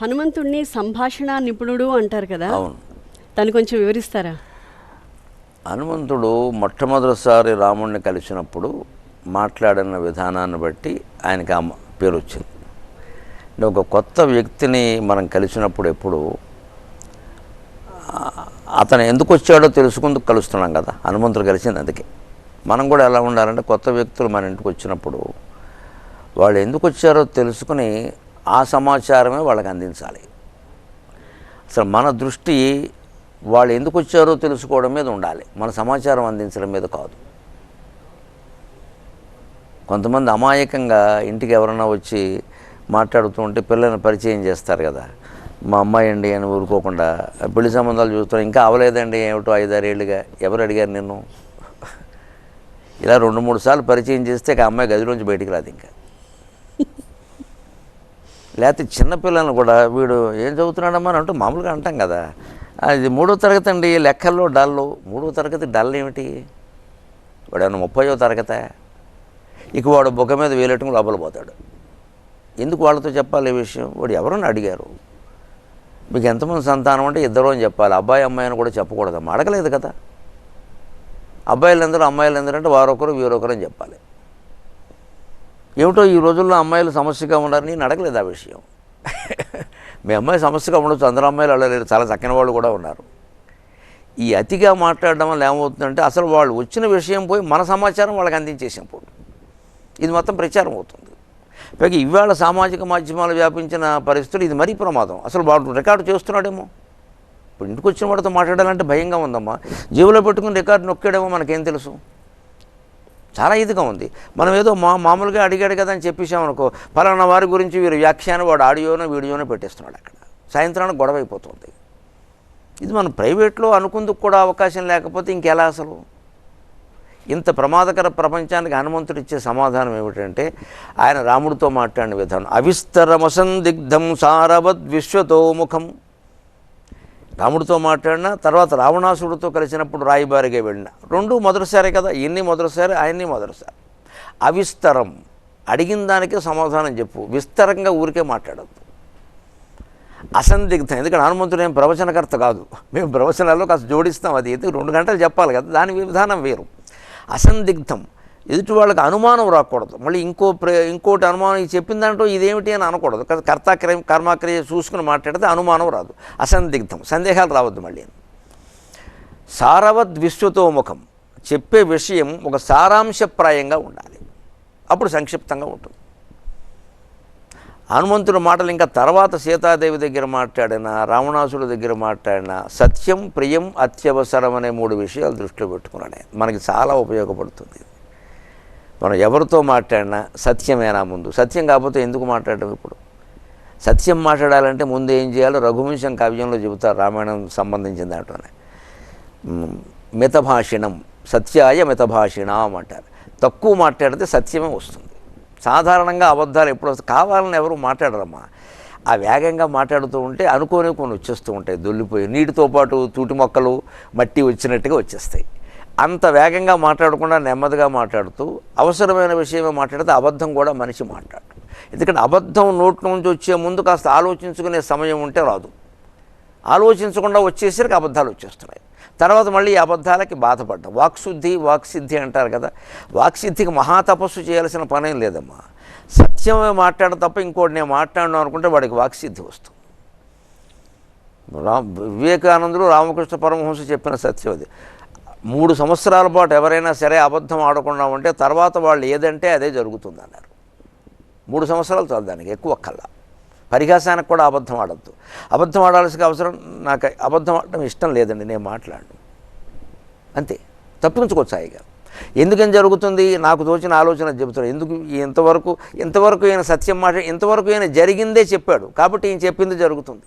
హనుమంతుడిని సంభాషణ నిపుణుడు అంటారు కదా. అవును. దాన్ని కొంచెం వివరిస్తారా? హనుమంతుడు మొట్టమొదటిసారి రాముడిని కలిసినప్పుడు మాట్లాడిన విధానాన్ని బట్టి ఆయనకి ఆ పేరు వచ్చింది ఒక కొత్త వ్యక్తిని మనం కలిసినప్పుడు ఎప్పుడు అతను ఎందుకు వచ్చాడో తెలుసుకుందుకు కలుస్తున్నాం కదా. హనుమంతుడు కలిసింది అందుకే. మనం కూడా ఎలా ఉండాలంటే కొత్త వ్యక్తులు మన ఇంటికి వచ్చినప్పుడు వాళ్ళు ఎందుకు వచ్చారో తెలుసుకుని ఆ సమాచారమే వాళ్ళకి అందించాలి. అసలు మన దృష్టి వాళ్ళు ఎందుకు వచ్చారో తెలుసుకోవడం మీద ఉండాలి. మన సమాచారం అందించడం మీద కాదు. కొంతమంది అమాయకంగా ఇంటికి ఎవరన్నా వచ్చి మాట్లాడుతూ ఉంటే పిల్లల్ని పరిచయం చేస్తారు కదా. మా అమ్మాయి అండి అని ఊరుకోకుండా పెళ్ళి సంబంధాలు చూస్తాం ఇంకా అవలేదండి ఏమిటో ఐదారేళ్ళుగా ఎవరు అడిగారు నిన్ను? ఇలా రెండు మూడు సార్లు పరిచయం చేస్తే ఇక అమ్మాయి గదిలోంచి బయటికి రాదు ఇంకా. లేకపోతే చిన్నపిల్లలను కూడా వీడు ఏం చదువుతున్నాడమ్మా అని అంటూ మామూలుగా అంటాం కదా. అది మూడో తరగతి అండి లెక్కల్లో డల్లు. మూడో తరగతి డల్ ఏమిటి? వాడేమన్నా ముప్పయో తరగతా? ఇక వాడు బుగ్గ మీద వేలెట్టుకు లోపల పోతాడు. ఎందుకు వాళ్ళతో చెప్పాలి ఈ విషయం? వాడు ఎవరన్నా అడిగారు. మీకు ఎంతమంది సంతానం అంటే ఇద్దరు అని చెప్పాలి. అబ్బాయి అమ్మాయి అని కూడా చెప్పకూడదమ్మా. అడగలేదు కదా. అబ్బాయిలు ఎందరూ అమ్మాయిలు అంటే వారొకరు వీరొకరు అని చెప్పాలి. ఏమిటో ఈ రోజుల్లో అమ్మాయిలు సమస్యగా ఉన్నారని నేను అడగలేదు ఆ విషయం. మీ అమ్మాయి సమస్యగా ఉండొచ్చు అందరూ అమ్మాయిలు అడగలేరు చాలా చక్కని వాళ్ళు కూడా ఉన్నారు. ఈ అతిగా మాట్లాడడం వల్ల ఏమవుతుందంటే అసలు వాళ్ళు వచ్చిన విషయం పోయి మన సమాచారం వాళ్ళకి అందించేసినప్పుడు ఇది మొత్తం ప్రచారం అవుతుంది. పైగా ఇవాళ సామాజిక మాధ్యమాలు వ్యాపించిన పరిస్థితులు ఇది మరీ ప్రమాదం. అసలు వాడు రికార్డు చేస్తున్నాడేమో. ఇప్పుడు ఇంటికి వచ్చిన వాడితో మాట్లాడాలంటే భయంగా ఉందమ్మా. జీవులో పెట్టుకుని రికార్డు నొక్కాడేమో మనకేం తెలుసు? చాలా ఇదిగా ఉంది. మనం ఏదో మా మామూలుగా అడిగాడు కదా అని చెప్పేసామనుకో పలానా వారి గురించి వీరు వ్యాఖ్యానం వాడు ఆడియోనో వీడియోనో పెట్టేస్తున్నాడు అక్కడ. సాయంత్రానికి గొడవ అయిపోతుంది ఇది మనం ప్రైవేట్లో అనుకుందుకు కూడా అవకాశం లేకపోతే ఇంకెలా అసలు? ఇంత ప్రమాదకర ప్రపంచానికి హనుమంతుడు ఇచ్చే సమాధానం ఏమిటంటే ఆయన రాముడితో మాట్లాడిన విధానం. అవిస్తరమసందిగ్ధం సారవద్ విశ్వతోముఖం. రాముడితో మాట్లాడిన తర్వాత రావణాసుడితో కలిసినప్పుడు రాయిబారిగా వెళ్ళిన. రెండు మొదటిసారే కదా ఇన్ని మొదటిసారి ఆయన్ని మొదటిసారి. అవిస్తరం. అడిగిన దానికే సమాధానం చెప్పు. విస్తరంగా ఊరికే మాట్లాడద్దు. అసందిగ్ధం. ఎందుకంటే హనుమంతుడు ఏం ప్రవచనకర్త కాదు. మేము ప్రవచనాల్లో కాస్త జోడిస్తాం అది. ఎందుకు? రెండు గంటలు చెప్పాలి కదా. దాని విధానం వేరు. అసందిగ్ధం. ఎదుటి వాళ్ళకి అనుమానం రాకూడదు. మళ్ళీ ఇంకో ఇంకోటి అనుమానం ఇది చెప్పిన దాంట్లో ఇదేమిటి అని అనకూడదు. కర్తాక్రియ కర్మాక్రియ చూసుకుని మాట్లాడితే అనుమానం రాదు. అసందిగ్ధం సందేహాలు రావద్దు మళ్ళీ. సారవద్ విశ్వతోముఖం చెప్పే విషయం ఒక సారాంశప్రాయంగా ఉండాలి. అప్పుడు సంక్షిప్తంగా ఉంటుంది. హనుమంతుడి మాటలు ఇంకా తర్వాత సీతాదేవి దగ్గర మాట్లాడిన రావణాసుడి దగ్గర మాట్లాడిన సత్యం ప్రియం అత్యవసరం అనే మూడు విషయాలు దృష్టిలో పెట్టుకున్నాడు మనకి చాలా ఉపయోగపడుతుంది. ఇది. మనం ఎవరితో మాట్లాడినా సత్యమేనా ముందు. సత్యం కాకపోతే ఎందుకు మాట్లాడడం ఇప్పుడు? సత్యం మాట్లాడాలంటే ముందు ఏం చేయాలో రఘువంశం కావ్యంలో చెబుతారు రామాయణం సంబంధించిన దాంట్లోనే. మితభాషిణం సత్యాయ మితభాషిణం అంటారు. తక్కువ మాట్లాడితే సత్యమే వస్తుంది. సాధారణంగా అబద్ధాలు ఎప్పుడు వస్తాయి? కావాలని ఎవరు మాట్లాడరమ్మా. ఆ వేగంగా మాట్లాడుతూ ఉంటే అనుకోని కొన్ని వచ్చేస్తూ ఉంటాయి. దొల్లిపోయి నీటితో పాటు తూటి మొక్కలు మట్టి వచ్చినట్టుగా వచ్చేస్తాయి. అంత వేగంగా మాట్లాడకుండా నెమ్మదిగా మాట్లాడుతూ అవసరమైన విషయమే మాట్లాడితే అబద్ధం కూడా మనిషి మాట్లాడు. ఎందుకంటే అబద్ధం నోటి నుంచి వచ్చే ముందు కాస్త ఆలోచించుకునే సమయం ఉంటే రాదు. ఆలోచించకుండా వచ్చేసరికి అబద్ధాలు వచ్చేస్తున్నాయి. తర్వాత మళ్ళీ ఈ అబద్ధాలకి బాధపడ్డాం. వాక్శుద్ధి వాక్సిద్ధి అంటారు కదా. వాక్సిద్ధికి మహాతపస్సు చేయాల్సిన పనేం లేదమ్మా. సత్యమే మాట్లాడ తప్ప ఇంకోటి నేను మాట్లాడను అనుకుంటే వాడికి వాక్సిద్ధి వస్తుంది. రా వివేకానందుడు రామకృష్ణ పరమహంస చెప్పిన సత్యం అది. మూడు సంవత్సరాల పాటు ఎవరైనా సరే అబద్ధం ఆడకుండా ఉంటే తర్వాత వాళ్ళు ఏదంటే అదే జరుగుతుంది అన్నారు. మూడు సంవత్సరాలు చాలు దానికి ఎక్కువ కల్లా పరిహాసానికి కూడా అబద్ధం ఆడద్దు. అబద్ధం ఆడాల్సిన అవసరం నాకు అబద్ధం ఆడటం ఇష్టం లేదండి నేను మాట్లాడు అంతే. తప్పించుకోవచ్చు హాయిగా. ఎందుకని జరుగుతుంది? నాకు తోచిన ఆలోచన చెబుతాడు ఎందుకు ఇంతవరకు ఇంతవరకు ఈయన సత్యం మాట ఇంతవరకు ఈయన జరిగిందే చెప్పాడు. కాబట్టి ఈయన చెప్పింది జరుగుతుంది.